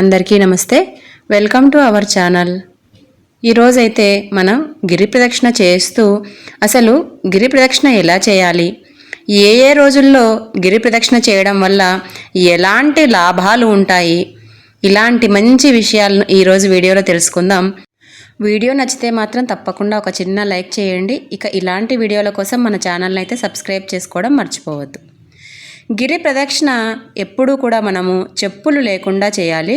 అందరికీ నమస్తే. Welcome to our channel. ఈరోజైతే మనం గిరి ప్రదక్షిణ చేస్తూ అసలు గిరి ప్రదక్షిణ ఎలా చేయాలి? ఏ ఏ రోజుల్లో గిరి ప్రదక్షిణ చేయడం వల్ల ఎలాంటి లాభాలు ఉంటాయి? ఇలాంటి మంచి విషయాలను ఈరోజు వీడియోలో తెలుసుకుందాం. వీడియో నచ్చితే మాత్రం తప్పకుండా ఒక చిన్న లైక్ చేయండి. ఇక ఇలాంటి వీడియోల కోసం మన ఛానల్ని అయితే సబ్స్క్రైబ్ చేసుకోవడం మర్చిపోవద్దు. గిరి ప్రదక్షిణ ఎప్పుడూ కూడా మనము చెప్పులు లేకుండా చేయాలి.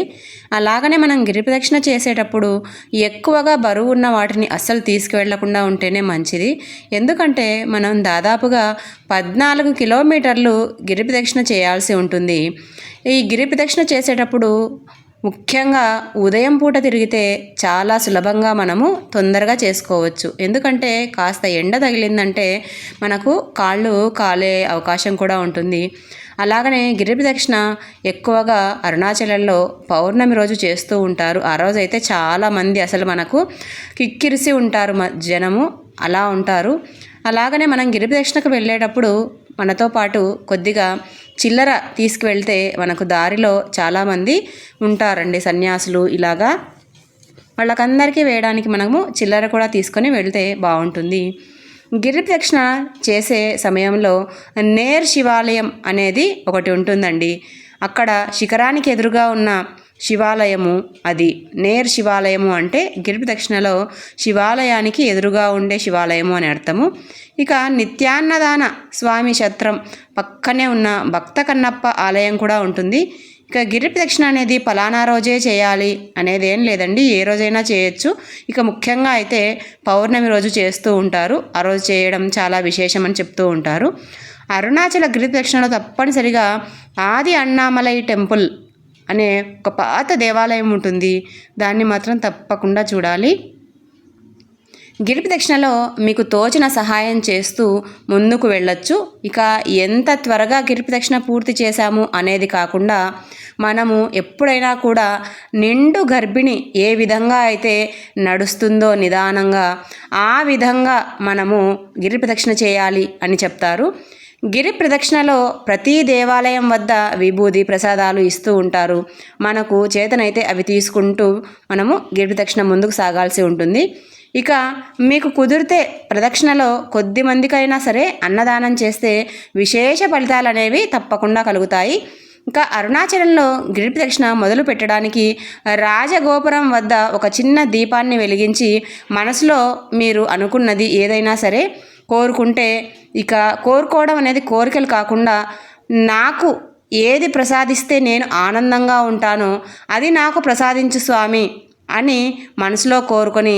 అలాగనే మనం గిరి ప్రదక్షిణ చేసేటప్పుడు ఎక్కువగా బరువు ఉన్న వాటిని అస్సలు తీసుకువెళ్ళకుండా ఉంటేనే మంచిది. ఎందుకంటే మనం దాదాపుగా పద్నాలుగు కిలోమీటర్లు గిరి ప్రదక్షిణ చేయాల్సి ఉంటుంది. ఈ గిరి ప్రదక్షిణ చేసేటప్పుడు ముఖ్యంగా ఉదయం పూట తిరిగితే చాలా సులభంగా మనము తొందరగా చేసుకోవచ్చు. ఎందుకంటే కాస్త ఎండ తగిలిందంటే మనకు కాళ్ళు కాలే అవకాశం కూడా ఉంటుంది. అలాగనే గిరి ప్రదక్షిణ ఎక్కువగా అరుణాచలంలో పౌర్ణమి రోజు చేస్తూ ఉంటారు. ఆ రోజు అయితే చాలామంది అసలు మనకు కిక్కిరిసి ఉంటారు. జనము అలా ఉంటారు. అలాగనే మనం గిరి ప్రదక్షిణకు వెళ్ళేటప్పుడు మనతో పాటు కొద్దిగా చిల్లర తీసుకువెళ్తే మనకు దారిలో చాలామంది ఉంటారండి సన్యాసులు ఇలాగా. వాళ్ళకందరికీ వేయడానికి మనము చిల్లర కూడా తీసుకొని వెళ్తే బాగుంటుంది. గిరి ప్రదక్షిణ చేసే సమయంలో నేర్ శివాలయం అనేది ఒకటి ఉంటుందండి. అక్కడ శిఖరానికి ఎదురుగా ఉన్న శివాలయము అది. నేర్ శివాలయము అంటే గిరిపి దక్షిణలో శివాలయానికి ఎదురుగా ఉండే శివాలయము అని అర్థము. ఇక నిత్యాన్నదాన స్వామి క్షత్రం పక్కనే ఉన్న భక్త కన్నప్ప ఆలయం కూడా ఉంటుంది. ఇక గిరి ప్రదక్షిణ అనేది పలానా రోజే చేయాలి అనేది ఏం లేదండి. ఏ రోజైనా చేయొచ్చు. ఇక ముఖ్యంగా అయితే పౌర్ణమి రోజు చేస్తూ ఉంటారు. ఆ రోజు చేయడం చాలా విశేషం అని చెప్తూ ఉంటారు. అరుణాచల గిరి ప్రదక్షిణలో తప్పనిసరిగా ఆది అన్నామలై టెంపుల్ అనే ఒక పాత దేవాలయం ఉంటుంది. దాన్ని మాత్రం తప్పకుండా చూడాలి. గిరిపి దక్షిణలో మీకు తోచిన సహాయం చేస్తూ ముందుకు వెళ్ళొచ్చు. ఇక ఎంత త్వరగా గిరిపి దక్షిణ పూర్తి చేశాము అనేది కాకుండా మనము ఎప్పుడైనా కూడా నిండు గర్భిణి ఏ విధంగా అయితే నడుస్తుందో నిదానంగా ఆ విధంగా మనము గిరిపి దక్షిణ చేయాలి అని చెప్తారు. గిరి ప్రదక్షిణలో ప్రతి దేవాలయం వద్ద విభూది ప్రసాదాలు ఇస్తూ ఉంటారు. మనకు చేతనైతే అవి తీసుకుంటూ మనము గిరి ప్రదక్షిణ ముందుకు సాగాల్సి ఉంటుంది. ఇక మీకు కుదిరితే ప్రదక్షిణలో కొద్ది మందికైనా సరే అన్నదానం చేస్తే విశేష ఫలితాలు అనేవి తప్పకుండా కలుగుతాయి. ఇంకా అరుణాచలంలో గిరి ప్రదక్షిణ మొదలు పెట్టడానికి రాజగోపురం వద్ద ఒక చిన్న దీపాన్ని వెలిగించి మనసులో మీరు అనుకున్నది ఏదైనా సరే కోరుకుంటే ఇక కోరుకోవడం అనేది కోరికలు కాకుండా నాకు ఏది ప్రసాదిస్తే నేను ఆనందంగా ఉంటానో అది నాకు ప్రసాదించు స్వామి అని మనసులో కోరుకొని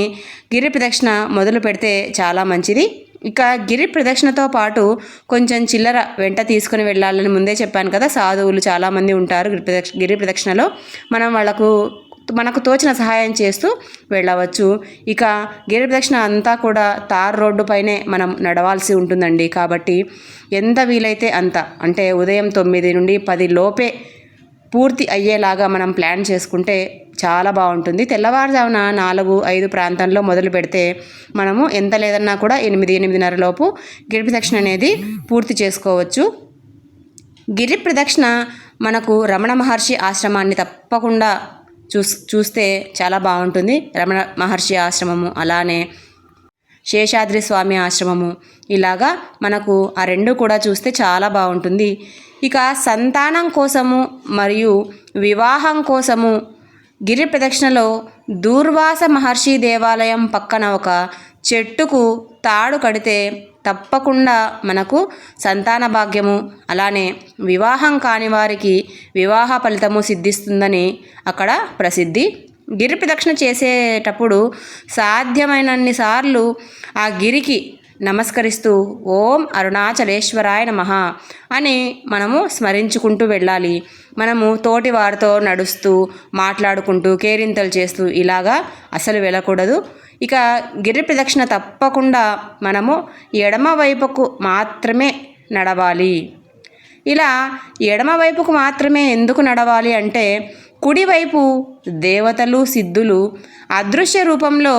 గిరి ప్రదక్షిణ మొదలు పెడితే చాలా మంచిది. ఇక గిరి ప్రదక్షిణతో పాటు కొంచెం చిల్లర వెంట తీసుకుని వెళ్ళాలని ముందే చెప్పాను కదా సాధువులు చాలామంది ఉంటారు గిరి ప్రదక్ష గిరి ప్రదక్షిణలో. మనం వాళ్ళకు మనకు తోచిన సహాయం చేస్తూ వెళ్ళవచ్చు. ఇక గిరి ప్రదక్షిణ అంతా కూడా తార్ రోడ్డు పైనే మనం నడవాల్సి ఉంటుందండి. కాబట్టి ఎంత వీలైతే అంత అంటే ఉదయం తొమ్మిది నుండి పది లోపే పూర్తి అయ్యేలాగా మనం ప్లాన్ చేసుకుంటే చాలా బాగుంటుంది. తెల్లవారుజామున నాలుగు ఐదు ప్రాంతంలో మొదలు పెడితే మనము ఎంత లేదన్నా కూడా ఎనిమిది ఎనిమిదిన్నర లోపు గిరి ప్రదక్షిణ అనేది పూర్తి చేసుకోవచ్చు. గిరి ప్రదక్షిణ మనకు రమణ మహర్షి ఆశ్రమాన్ని తప్పకుండా చూస్ చూస్తే చాలా బాగుంటుంది. రమణ మహర్షి ఆశ్రమము అలానే శేషాద్రి స్వామి ఆశ్రమము ఇలాగా మనకు ఆ రెండు కూడా చూస్తే చాలా బాగుంటుంది. ఇక సంతానం కోసము మరియు వివాహం కోసము గిరి ప్రదక్షిణలో దూర్వాస మహర్షి దేవాలయం పక్కన ఒక చెట్టుకు తాడు కడితే తప్పకుండా మనకు సంతాన భాగ్యము అలానే వివాహం కాని వారికి వివాహ ఫలితము సిద్ధిస్తుందని అక్కడ ప్రసిద్ధి. గిరి ప్రదక్షిణ చేసేటప్పుడు సాధ్యమైనన్ని సార్లు ఆ గిరికి నమస్కరిస్తూ ఓం అరుణాచలేశ్వరాయ నమ అని మనము స్మరించుకుంటూ వెళ్ళాలి. మనము తోటి వారితో నడుస్తూ మాట్లాడుకుంటూ కేరింతలు చేస్తూ ఇలాగా అసలు వెళ్ళకూడదు. ఇక గిరి ప్రదక్షిణ తప్పకుండా మనము ఎడమ వైపుకు మాత్రమే నడవాలి. ఇలా ఎడమ వైపుకు మాత్రమే ఎందుకు నడవాలి అంటే కుడివైపు దేవతలు సిద్ధులు అదృశ్య రూపంలో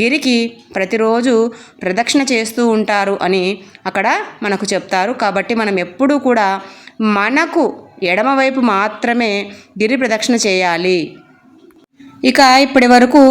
గిరికి ప్రతిరోజు ప్రదక్షిణ చేస్తూ ఉంటారు అని అక్కడ మనకు చెప్తారు. కాబట్టి మనం ఎప్పుడూ కూడా మనకు ఎడమవైపు మాత్రమే గిరి ప్రదక్షిణ చేయాలి. ఇక ఇప్పటి వరకు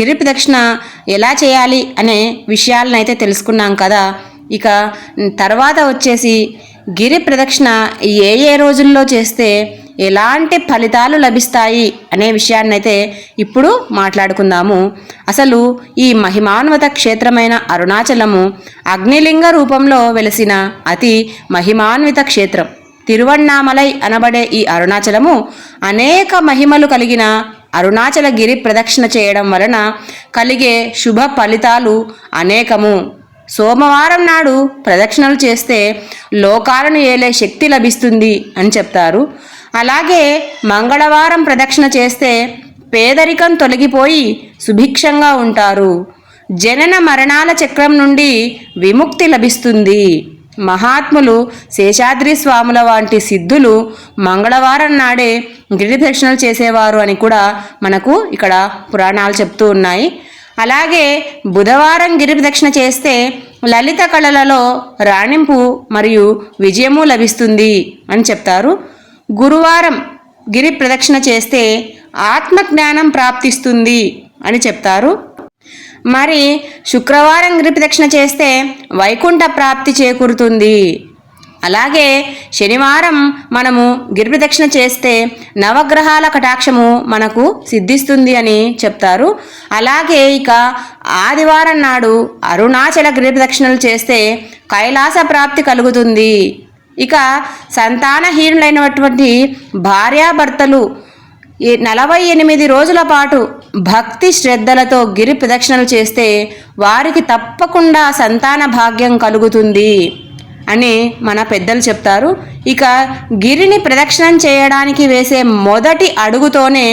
గిరి ప్రదక్షిణ ఎలా చేయాలి అనే విషయాలను అయితే తెలుసుకున్నాం కదా. ఇక తర్వాత వచ్చేసి గిరి ప్రదక్షిణ ఏ ఏ రోజుల్లో చేస్తే ఎలాంటి ఫలితాలు లభిస్తాయి అనే విషయాన్నైతే ఇప్పుడు మాట్లాడుకుందాము. అసలు ఈ మహిమాన్వత క్షేత్రమైన అరుణాచలము అగ్నిలింగ రూపంలో వెలసిన అతి మహిమాన్విత క్షేత్రం. తిరువణ్ణామలై అనబడే ఈ అరుణాచలము అనేక మహిమలు కలిగిన అరుణాచల గిరి ప్రదక్షిణ చేయడం వలన కలిగే శుభ ఫలితాలు అనేకము. సోమవారం నాడు ప్రదక్షిణలు చేస్తే లోకాలను ఏలే శక్తి లభిస్తుంది అని చెప్తారు. అలాగే మంగళవారం ప్రదక్షిణ చేస్తే పేదరికం తొలగిపోయి సుభిక్షంగా ఉంటారు. జనన మరణాల చక్రం నుండి విముక్తి లభిస్తుంది. మహాత్ములు శేషాద్రి స్వాముల వంటి సిద్ధులు మంగళవారం నాడే గిరి దర్శనాలు చేసేవారు అని కూడా మనకు ఇక్కడ పురాణాలు చెప్తూ ఉన్నాయి. అలాగే బుధవారం గిరి ప్రదక్షిణ చేస్తే లలిత కళలలో రాణింపు మరియు విజయము లభిస్తుంది అని చెప్తారు. గురువారం గిరి ప్రదక్షిణ చేస్తే ఆత్మజ్ఞానం ప్రాప్తిస్తుంది అని చెప్తారు. మరి శుక్రవారం గిరి ప్రదక్షిణ చేస్తే వైకుంఠ ప్రాప్తి చేకూరుతుంది. అలాగే శనివారం మనము గిరి ప్రదక్షిణ చేస్తే నవగ్రహాల కటాక్షము మనకు సిద్ధిస్తుంది అని చెప్తారు. అలాగే ఇక ఆదివారం నాడు అరుణాచల గిరి ప్రదక్షిణలు చేస్తే కైలాస ప్రాప్తి కలుగుతుంది. ఇక సంతానహీనులైనటువంటి భార్యాభర్తలు నలభై ఎనిమిది రోజుల పాటు భక్తి శ్రద్ధలతో గిరి ప్రదక్షిణలు చేస్తే వారికి తప్పకుండా సంతాన భాగ్యం కలుగుతుంది అని మన పెద్దలు చెప్తారు. ఇక గిరిని ప్రదక్షిణం చేయడానికి వేసే మొదటి అడుగుతోనే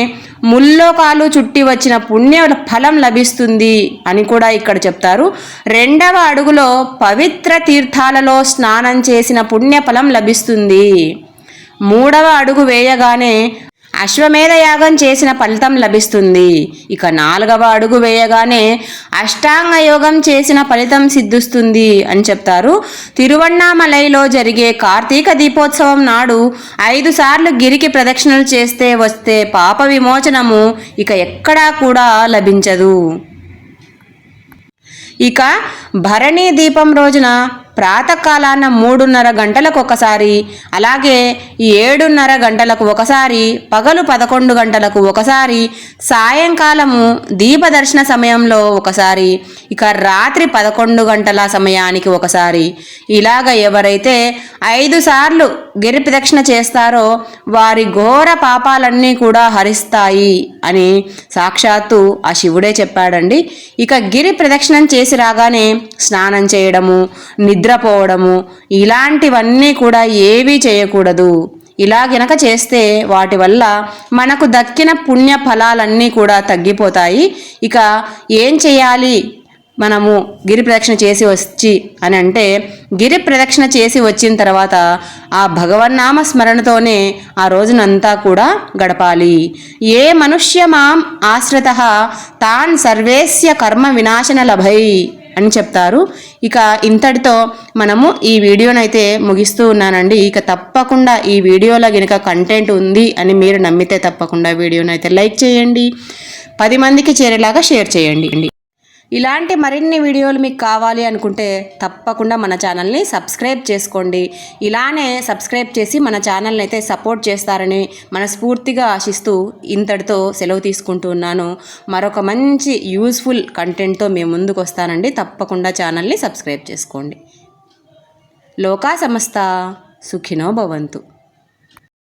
ముల్లోకాలు చుట్టి వచ్చిన పుణ్య ఫలం లభిస్తుంది అని కూడా ఇక్కడ చెప్తారు. రెండవ అడుగులో పవిత్ర తీర్థాలలో స్నానం చేసిన పుణ్య ఫలం లభిస్తుంది. మూడవ అడుగు వేయగానే అశ్వమేధ యాగం చేసిన ఫలితం లభిస్తుంది. ఇక నాలుగవ అడుగు వేయగానే అష్టాంగ యోగం చేసిన ఫలితం సిద్ధిస్తుంది అని చెప్తారు. తిరువన్నామలైలో జరిగే కార్తీక దీపోత్సవం నాడు ఐదు సార్లు గిరికి ప్రదక్షిణలు చేస్తే వస్తే పాప విమోచనము ఇక ఎక్కడా కూడా లభించదు. ఇక భరణీ దీపం రోజున ప్రాతకాలాన మూడున్నర గంటలకు ఒకసారి అలాగే ఏడున్నర గంటలకు ఒకసారి పగలు పదకొండు గంటలకు ఒకసారి సాయంకాలము దీపదర్శన సమయంలో ఒకసారి ఇక రాత్రి పదకొండు గంటల సమయానికి ఒకసారి. ఇలాగ ఎవరైతే ఐదు సార్లు గిరి ప్రదక్షిణ చేస్తారో వారి ఘోర పాపాలన్నీ కూడా హరిస్తాయి అని సాక్షాత్తు ఆ శివుడే చెప్పాడండి. ఇక గిరి ప్రదక్షిణం చేసి రాగానే స్నానం చేయడము నిద్ర నిద్రపోవడము ఇలాంటివన్నీ కూడా ఏవీ చేయకూడదు. ఇలా గనక చేస్తే వాటి వల్ల మనకు దక్కిన పుణ్య ఫలాలన్నీ కూడా తగ్గిపోతాయి. ఇక ఏం చేయాలి? మనము గిరి ప్రదక్షిణ చేసి వచ్చి అని అంటే గిరి ప్రదక్షిణ చేసి వచ్చిన తర్వాత ఆ భగవన్నామ స్మరణతోనే ఆ రోజునంతా కూడా గడపాలి. ఏ మనుష్య మాం ఆశ్రిత తాన్ సర్వేస్య కర్మ వినాశన లభై. అని చెప్తారు. ఇక ఇంతటితో మనము ఈ వీడియోనైతే ముగిస్తూ ఉన్నానండి. ఇక తప్పకుండా ఈ వీడియోలో కనుక కంటెంట్ ఉంది అని మీరు నమ్మితే తప్పకుండా వీడియోనైతే లైక్ చేయండి. పది మందికి చేరేలాగా షేర్ చేయండి. ఇలాంటి మరిన్ని వీడియోలు మీకు కావాలి అనుకుంటే తప్పకుండా మన ఛానల్ని సబ్స్క్రైబ్ చేసుకోండి. ఇలానే సబ్స్క్రైబ్ చేసి మన ఛానల్ని అయితే సపోర్ట్ చేస్తారని మనస్ఫూర్తిగా ఆశిస్తూ ఇంతటితో సెలవు తీసుకుంటూ ఉన్నాను. మరొక మంచి యూస్ఫుల్ కంటెంట్తో మేము ముందుకు వస్తానండి. తప్పకుండా ఛానల్ని సబ్స్క్రైబ్ చేసుకోండి. లోకా సమస్త సుఖినో భవంతు.